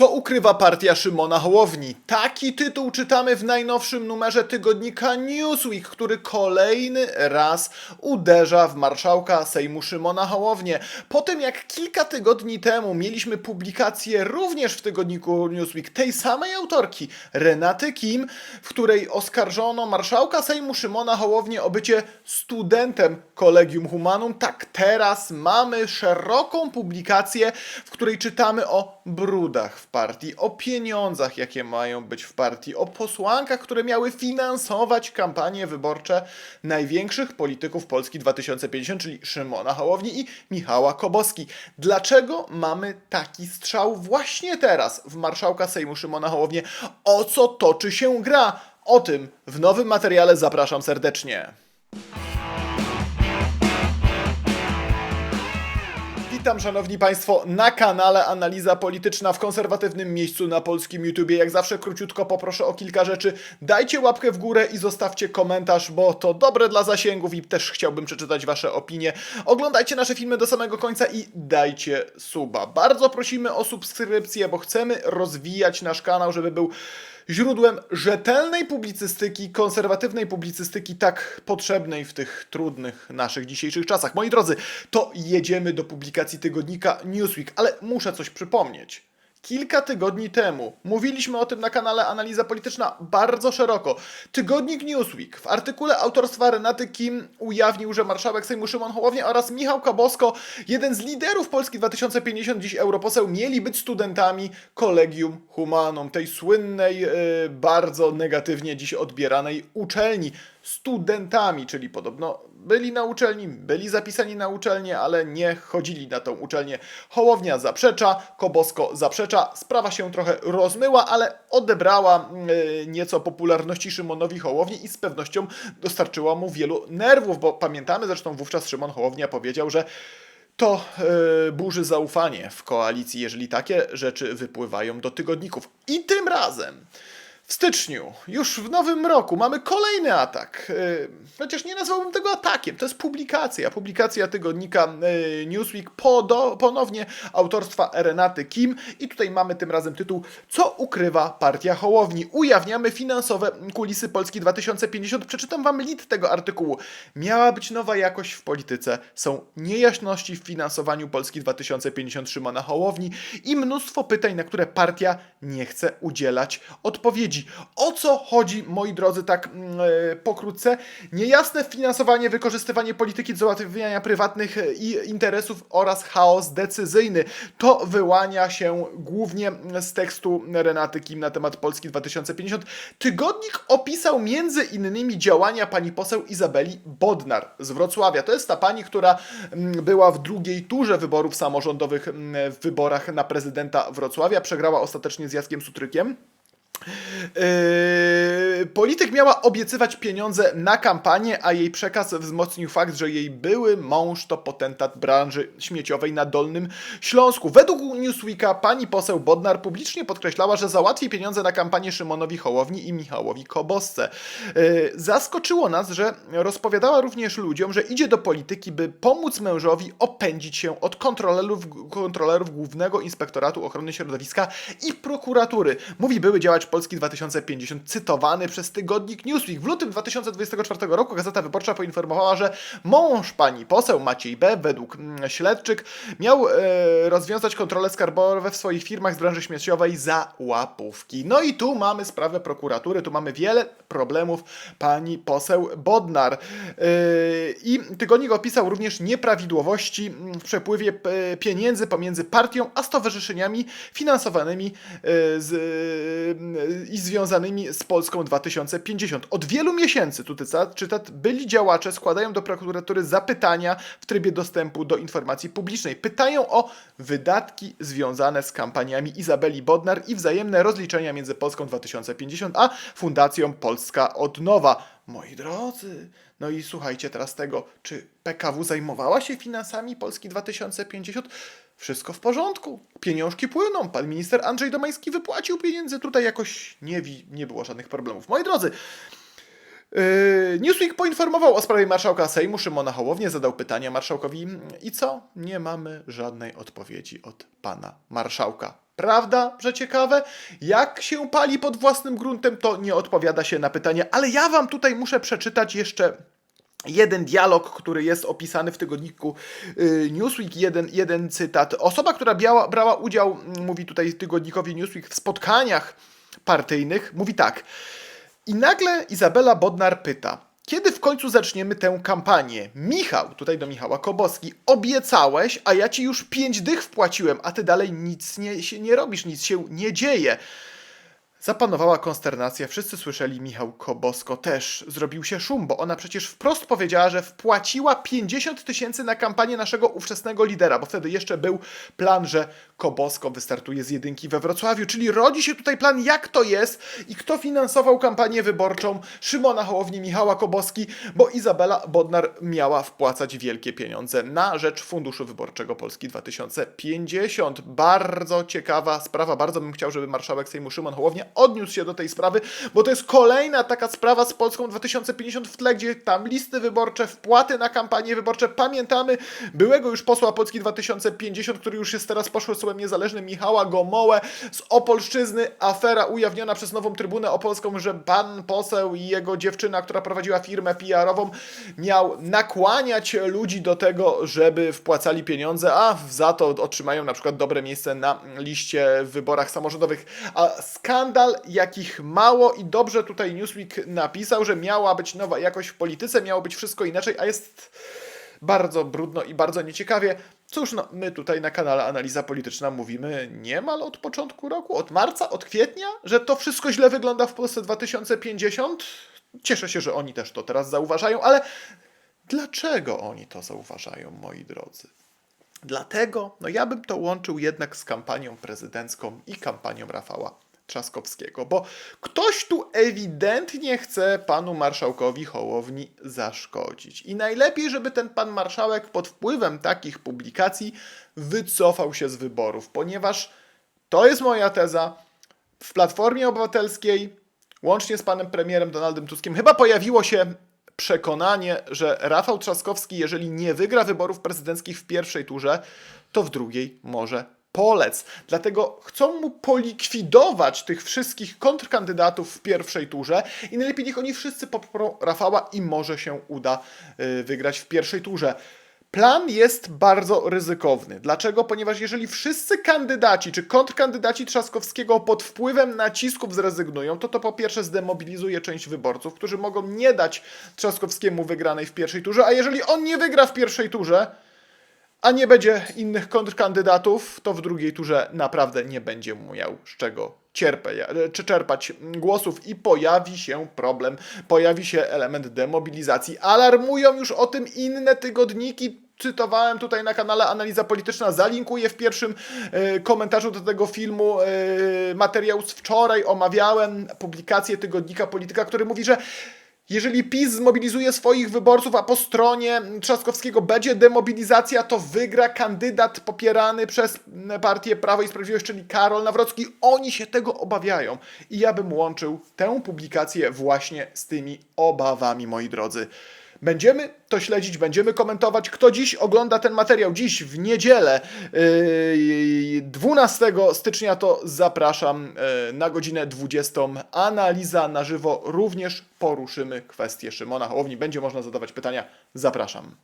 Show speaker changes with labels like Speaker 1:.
Speaker 1: Co ukrywa partia Szymona Hołowni? Taki tytuł czytamy w najnowszym numerze tygodnika Newsweek, który kolejny raz uderza w marszałka Sejmu Szymona Hołownię. Po tym jak kilka tygodni temu mieliśmy publikację również w tygodniku Newsweek tej samej autorki, Renaty Kim, w której oskarżono marszałka Sejmu Szymona Hołownię o bycie studentem Collegium Humanum, tak teraz mamy szeroką publikację, w której czytamy o brudach w partii, o pieniądzach, jakie mają być w partii, o posłankach, które miały finansować kampanie wyborcze największych polityków Polski 2050, czyli Szymona Hołowni i Michała Koboski. Dlaczego mamy taki strzał właśnie teraz w marszałka Sejmu Szymona Hołownię? O co toczy się gra? O tym w nowym materiale zapraszam serdecznie. Witam szanowni państwo na kanale Analiza Polityczna w konserwatywnym miejscu na polskim YouTubie. Jak zawsze króciutko poproszę o kilka rzeczy. Dajcie łapkę w górę i zostawcie komentarz, bo to dobre dla zasięgów i też chciałbym przeczytać wasze opinie. Oglądajcie nasze filmy do samego końca i dajcie suba. Bardzo prosimy o subskrypcję, bo chcemy rozwijać nasz kanał, żeby był źródłem rzetelnej publicystyki, konserwatywnej publicystyki, tak potrzebnej w tych trudnych naszych dzisiejszych czasach. Moi drodzy, to jedziemy do publikacji tygodnika Newsweek, ale muszę coś przypomnieć. Kilka tygodni temu mówiliśmy o tym na kanale Analiza Polityczna bardzo szeroko. Tygodnik Newsweek w artykule autorstwa Renaty Kim ujawnił, że marszałek Sejmu Szymon Hołownia oraz Michał Kabosko, jeden z liderów Polski 2050, dziś europoseł, mieli być studentami Collegium Humanum, tej słynnej, yy, bardzo negatywnie dziś odbieranej uczelni. Studentami, czyli podobno byli na uczelni, byli zapisani na uczelnię, ale nie chodzili na tą uczelnię. Hołownia zaprzecza, Kobosko zaprzecza. Sprawa się trochę rozmyła, ale odebrała yy, nieco popularności Szymonowi Hołowni i z pewnością dostarczyła mu wielu nerwów, bo pamiętamy zresztą wówczas Szymon Hołownia powiedział, że to yy, burzy zaufanie w koalicji, jeżeli takie rzeczy wypływają do tygodników. I tym razem w styczniu, już w nowym roku, mamy kolejny atak. Yy, Chociaż nie nazwałbym tego atakiem, to jest publikacja. Publikacja tygodnika yy, Newsweek podo, ponownie autorstwa Renaty Kim. I tutaj mamy tym razem tytuł Co ukrywa partia Hołowni? Ujawniamy finansowe kulisy Polski 2050. Przeczytam wam lit tego artykułu. Miała być nowa jakość w polityce. Są niejaśności w finansowaniu Polski 2050 Szymona Hołowni i mnóstwo pytań, na które partia nie chce udzielać odpowiedzi. O co chodzi, moi drodzy, tak e, pokrótce? Niejasne finansowanie, wykorzystywanie polityki do załatwiania prywatnych e, i interesów oraz chaos decyzyjny. To wyłania się głównie z tekstu Renaty Kim na temat Polski 2050. Tygodnik opisał między innymi działania pani poseł Izabeli Bodnar z Wrocławia. To jest ta pani, która mm, była w drugiej turze wyborów samorządowych mm, w wyborach na prezydenta Wrocławia. Przegrała ostatecznie z Jackiem Sutrykiem. Yy, polityk miała obiecywać pieniądze na kampanię, a jej przekaz wzmocnił fakt, że jej były mąż to potentat branży śmieciowej na Dolnym Śląsku. Według Newsweeka pani poseł Bodnar publicznie podkreślała, że załatwi pieniądze na kampanię Szymonowi Hołowni i Michałowi Kobosce. Yy, zaskoczyło nas, że rozpowiadała również ludziom, że idzie do polityki, by pomóc mężowi opędzić się od kontrolerów, kontrolerów Głównego Inspektoratu Ochrony Środowiska i prokuratury. Mówi były działacz Polski 2050, cytowany przez tygodnik Newsweek. W lutym 2024 roku Gazeta Wyborcza poinformowała, że mąż pani poseł Maciej B. według mm, śledczyk miał e, rozwiązać kontrole skarbowe w swoich firmach z branży śmieciowej za łapówki. No i tu mamy sprawę prokuratury, tu mamy wiele problemów pani poseł Bodnar. Yy, I tygodnik opisał również nieprawidłowości mm, w przepływie e, pieniędzy pomiędzy partią a stowarzyszeniami finansowanymi e, z, e, i związanymi z Polską 2050. Od wielu miesięcy, tu cytat, byli działacze składają do prokuratury zapytania w trybie dostępu do informacji publicznej. Pytają o wydatki związane z kampaniami Izabeli Bodnar i wzajemne rozliczenia między Polską 2050 a Fundacją Polska od Nowa. Moi drodzy, no i słuchajcie teraz tego, czy PKW zajmowała się finansami Polski 2050? Wszystko w porządku. Pieniążki płyną. Pan minister Andrzej Domański wypłacił pieniędzy. Tutaj jakoś nie, nie było żadnych problemów. Moi drodzy, Yy, Newsweek poinformował o sprawie marszałka Sejmu Szymona Hołownię, zadał pytania marszałkowi i co? Nie mamy żadnej odpowiedzi od pana marszałka. Prawda, że ciekawe? Jak się pali pod własnym gruntem, to nie odpowiada się na pytanie, ale ja wam tutaj muszę przeczytać jeszcze jeden dialog, który jest opisany w tygodniku y, Newsweek, jeden, jeden cytat. Osoba, która biała, brała udział, mm, mówi tutaj tygodnikowi Newsweek, w spotkaniach partyjnych, mówi tak. I nagle Izabela Bodnar pyta, kiedy w końcu zaczniemy tę kampanię? Michał, tutaj do Michała Koboski, obiecałeś, a ja ci już pięć dych wpłaciłem, a ty dalej nic nie, się nie robisz, nic się nie dzieje. Zapanowała konsternacja, wszyscy słyszeli Michał Kobosko też. Zrobił się szum, bo ona przecież wprost powiedziała, że wpłaciła 50 tysięcy na kampanię naszego ówczesnego lidera, bo wtedy jeszcze był plan, że Kobosko wystartuje z jedynki we Wrocławiu, czyli rodzi się tutaj plan, jak to jest i kto finansował kampanię wyborczą Szymona Hołowni, Michała Koboski, bo Izabela Bodnar miała wpłacać wielkie pieniądze na rzecz Funduszu Wyborczego Polski 2050. Bardzo ciekawa sprawa, bardzo bym chciał, żeby marszałek Sejmu Szymon Hołownia odniósł się do tej sprawy, bo to jest kolejna taka sprawa z Polską 2050 w tle, gdzie tam listy wyborcze, wpłaty na kampanie wyborcze. Pamiętamy byłego już posła Polski 2050, który już jest teraz poszłem niezależnym, Michała Gomołę z Opolszczyzny. Afera ujawniona przez Nową Trybunę Opolską, że pan poseł i jego dziewczyna, która prowadziła firmę PR-ową, miał nakłaniać ludzi do tego, żeby wpłacali pieniądze, a za to otrzymają na przykład dobre miejsce na liście w wyborach samorządowych. A skandal, jakich mało i dobrze tutaj Newsweek napisał, że miała być nowa jakość w polityce, miało być wszystko inaczej, a jest bardzo brudno i bardzo nieciekawie. Cóż, no, my tutaj na kanale Analiza Polityczna mówimy niemal od początku roku, od marca, od kwietnia, że to wszystko źle wygląda w Polsce 2050. Cieszę się, że oni też to teraz zauważają, ale dlaczego oni to zauważają, moi drodzy? Dlatego, no ja bym to łączył jednak z kampanią prezydencką i kampanią Rafała Trzaskowskiego, bo ktoś tu ewidentnie chce panu marszałkowi Hołowni zaszkodzić. I najlepiej, żeby ten pan marszałek pod wpływem takich publikacji wycofał się z wyborów, ponieważ to jest moja teza. W Platformie Obywatelskiej, łącznie z panem premierem Donaldem Tuskiem, chyba pojawiło się przekonanie, że Rafał Trzaskowski, jeżeli nie wygra wyborów prezydenckich w pierwszej turze, to w drugiej może polec. Dlatego chcą mu polikwidować tych wszystkich kontrkandydatów w pierwszej turze i najlepiej niech oni wszyscy poprą Rafała i może się uda y, wygrać w pierwszej turze. Plan jest bardzo ryzykowny. Dlaczego? Ponieważ jeżeli wszyscy kandydaci czy kontrkandydaci Trzaskowskiego pod wpływem nacisków zrezygnują, to to po pierwsze zdemobilizuje część wyborców, którzy mogą nie dać Trzaskowskiemu wygranej w pierwszej turze, a jeżeli on nie wygra w pierwszej turze, a nie będzie innych kontrkandydatów, to w drugiej turze naprawdę nie będzie miał z czego cierpę, czy czerpać głosów i pojawi się problem, pojawi się element demobilizacji. Alarmują już o tym inne tygodniki. Cytowałem tutaj na kanale Analiza Polityczna, zalinkuję w pierwszym e, komentarzu do tego filmu e, materiał z wczoraj, omawiałem publikację tygodnika Polityka, który mówi, że jeżeli PiS zmobilizuje swoich wyborców, a po stronie Trzaskowskiego będzie demobilizacja, to wygra kandydat popierany przez partię Prawo i Sprawiedliwość, czyli Karol Nawrocki. Oni się tego obawiają. I ja bym łączył tę publikację właśnie z tymi obawami, moi drodzy. Będziemy to śledzić, będziemy komentować. Kto dziś ogląda ten materiał, dziś w niedzielę yy, 12 stycznia, to zapraszam yy, na godzinę 20. Analiza na żywo. Również poruszymy kwestię Szymona Hołowni. Będzie można zadawać pytania. Zapraszam.